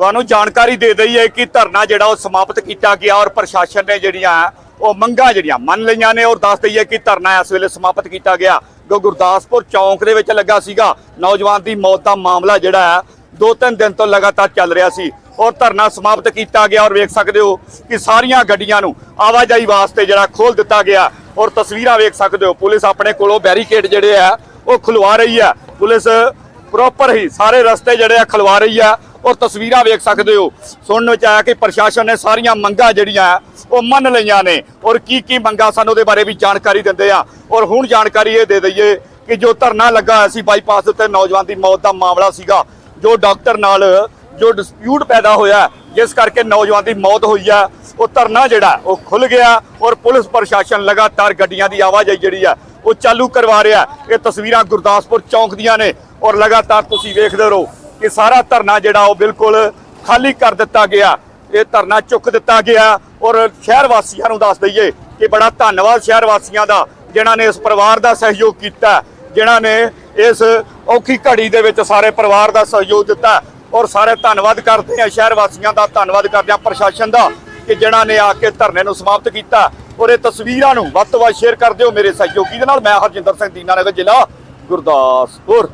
ਤੁਹਾਨੂੰ ਜਾਣਕਾਰੀ ਦੇ ਦਈਏ ਕਿ ਧਰਨਾ ਜਿਹੜਾ ਉਹ ਸਮਾਪਤ ਕੀਤਾ ਗਿਆ ਔਰ ਪ੍ਰਸ਼ਾਸਨ ਨੇ ਜਿਹੜੀਆਂ ਉਹ ਮੰਗਾਂ ਜਿਹੜੀਆਂ ਮੰਨ ਲਈਆਂ ਨੇ ਔਰ ਦੱਸ ਦਈਏ ਕਿ ਧਰਨਾ ਇਸ ਵੇਲੇ ਸਮਾਪਤ ਕੀਤਾ ਗਿਆ। ਜੋ ਗੁਰਦਾਸਪੁਰ ਚੌਂਕ ਦੇ ਵਿੱਚ ਲੱਗਾ ਸੀਗਾ। ਨੌਜਵਾਨ ਦੀ ਮੌਤ ਦਾ ਮਾਮਲਾ ਜਿਹੜਾ ਹੈ ਦੋ ਤਿੰਨ ਦਿਨ ਤੋਂ ਲਗਾਤਾਰ ਚੱਲ ਰਿਹਾ ਸੀ ਔਰ ਧਰਨਾ ਸਮਾਪਤ ਕੀਤਾ ਗਿਆ ਔਰ ਵੇਖ ਸਕਦੇ ਹੋ ਕਿ ਸਾਰੀਆਂ ਗੱਡੀਆਂ ਨੂੰ ਆਵਾਜਾਈ ਵਾਸਤੇ ਜਿਹੜਾ ਖੋਲ ਦਿੱਤਾ ਗਿਆ ਔਰ ਤਸਵੀਰਾਂ ਵੇਖ ਸਕਦੇ ਹੋ। ਪੁਲਿਸ ਆਪਣੇ ਕੋਲੋਂ ਬੈਰੀਕੇਡ ਜਿਹੜੇ ਆ ਉਹ ਖੁਲਵਾ ਰਹੀ ਹੈ। ਪੁਲਿਸ ਪ੍ਰੋਪਰ ਹੀ ਸਾਰੇ ਰਸਤੇ ਜਿਹੜੇ ਆ ਖਲਵਾ ਰਹੀ ਆ ਔਰ ਤਸਵੀਰਾਂ ਵੇਖ ਸਕਦੇ ਹੋ। ਸੁਣਨ ਵਿੱਚ ਆਇਆ ਕਿ ਪ੍ਰਸ਼ਾਸਨ ਨੇ ਸਾਰੀਆਂ ਮੰਗਾਂ ਜਿਹੜੀਆਂ ਉਹ ਮੰਨ ਲਈਆਂ ਨੇ। ਔਰ ਕੀ ਕੀ ਮੰਗਾਂ ਸਾਨੂੰ ਉਹਦੇ ਬਾਰੇ ਵੀ ਜਾਣਕਾਰੀ ਦਿੰਦੇ ਆ। ਔਰ ਹੁਣ ਜਾਣਕਾਰੀ ਇਹ ਦੇ ਦਈਏ ਕਿ ਜੋ ਧਰਨਾ ਲੱਗਾ ਹੋਇਆ ਸੀ ਬਾਈਪਾਸ ਉੱਤੇ ਨੌਜਵਾਨ ਦੀ ਮੌਤ ਦਾ ਮਾਮਲਾ ਸੀਗਾ, ਜੋ ਡਾਕਟਰ ਨਾਲ ਜੋ ਡਿਸਪਿਊਟ ਪੈਦਾ ਹੋਇਆ, ਜਿਸ ਕਰਕੇ ਨੌਜਵਾਨ ਦੀ ਮੌਤ ਹੋਈ ਆ, ਉਹ ਧਰਨਾ ਜਿਹੜਾ, ਉਹ ਖੁੱਲ ਗਿਆ ਔਰ ਪੁਲਿਸ ਪ੍ਰਸ਼ਾਸਨ ਲਗਾਤਾਰ ਗੱਡੀਆਂ ਦੀ ਆਵਾਜਾਈ ਜਿਹੜੀ ਆ, ਉਹ ਚਾਲੂ ਕਰਵਾ ਰਿਹਾ। ਇਹ ਤਸਵੀਰਾਂ ਗੁਰਦਾਸਪੁਰ ਚੌਂਕ ਦੀਆਂ ਨੇ ਔਰ ਲਗਾਤਾਰ ਤੁਸੀਂ ਵੇਖਦੇ ਰਹੋ। ਕਿ ਸਾਰਾ ਧਰਨਾ ਜਿਹੜਾ ਉਹ ਬਿਲਕੁਲ ਖਾਲੀ ਕਰ ਦਿੱਤਾ ਗਿਆ। ਇਹ ਧਰਨਾ ਚੁੱਕ ਦਿੱਤਾ ਗਿਆ ਔਰ ਸ਼ਹਿਰ ਵਾਸੀਆਂ ਨੂੰ ਦੱਸ ਦਈਏ ਕਿ ਬੜਾ ਧੰਨਵਾਦ ਸ਼ਹਿਰ ਵਾਸੀਆਂ ਦਾ, ਜਿਨ੍ਹਾਂ ਨੇ ਇਸ ਪਰਿਵਾਰ ਦਾ ਸਹਿਯੋਗ ਕੀਤਾ, ਜਿਨ੍ਹਾਂ ਨੇ ਇਸ ਔਖੀ ਘੜੀ ਦੇ ਵਿੱਚ ਸਾਰੇ ਪਰਿਵਾਰ ਦਾ ਸਹਿਯੋਗ ਦਿੱਤਾ। ਔਰ ਸਾਰੇ ਧੰਨਵਾਦ ਕਰਦੇ ਆ ਸ਼ਹਿਰ ਵਾਸੀਆਂ ਦਾ, ਧੰਨਵਾਦ ਕਰਦੇ ਆ ਪ੍ਰਸ਼ਾਸਨ ਦਾ ਕਿ ਜਿਨ੍ਹਾਂ ਨੇ ਆ ਕੇ ਧਰਨੇ ਨੂੰ ਸਮਾਪਤ ਕੀਤਾ। ਔਰ ਇਹ ਤਸਵੀਰਾਂ ਨੂੰ ਵੱਧ ਤੋਂ ਵੱਧ ਸ਼ੇਅਰ ਕਰ ਦਿਓ ਮੇਰੇ ਸਹਿਯੋਗੀ ਦੇ ਨਾਲ। ਮੈਂ ਹਰਜਿੰਦਰ ਸਿੰਘ ਦੀਨਾਨਗਰ ਜ਼ਿਲ੍ਹਾ ਗੁਰਦਾਸਪੁਰ।